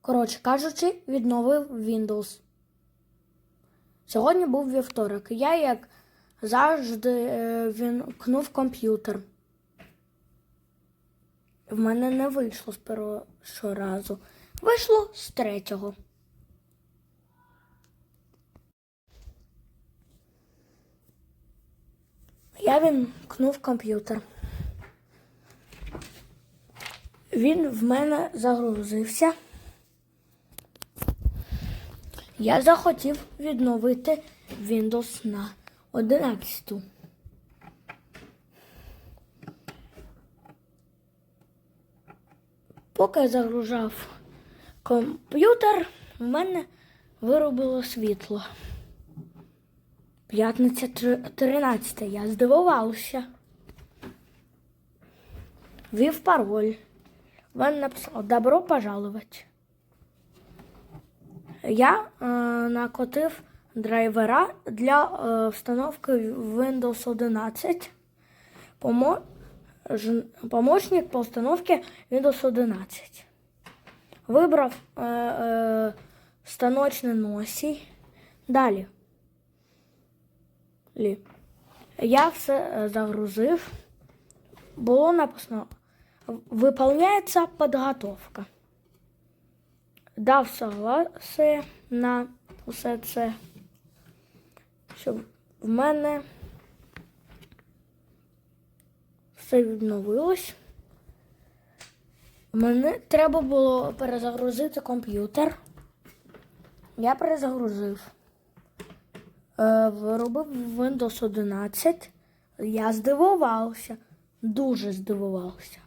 Коротше кажучи, відновив Windows. Сьогодні був вівторок. Я, як завжди, е, вімкнув комп'ютер. В мене не вийшло з першого разу. Вийшло з третього. Я вімкнув комп'ютер. Він в мене загрузився. Я захотів відновити Windows на 11. Поки загружав комп'ютер, в мене виробило світло. П'ятниця 13. Я здивувався. Ввів пароль. Він написав Добро пожаловать. Я е, накотив драйвера для е, встановки Windows 11. Помо... Помощник по установке Windows 11. Вибрав е, е, станочний носій. Далі. Лі. Я все е, загрузив. Було написано Выполняется подготовка. Дав согласие на усе це, щоб в мене все відновилось. Мені треба було перезагрузити комп'ютер. Я перезагрузив. Е, Виробив Windows 11. Я здивувався. Дуже здивувався.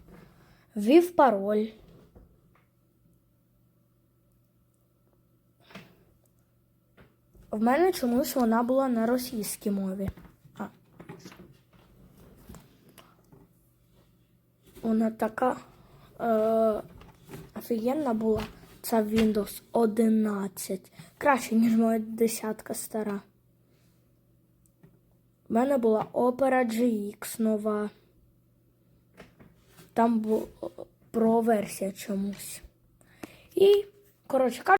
Ввів пароль. В мене чомусь вона була на російській мові. А. Вона така е, офігенна була. Це Windows 11. Краще, ніж моя десятка стара. У мене була Opera GX нова. Там була про версія чомусь. І, коротше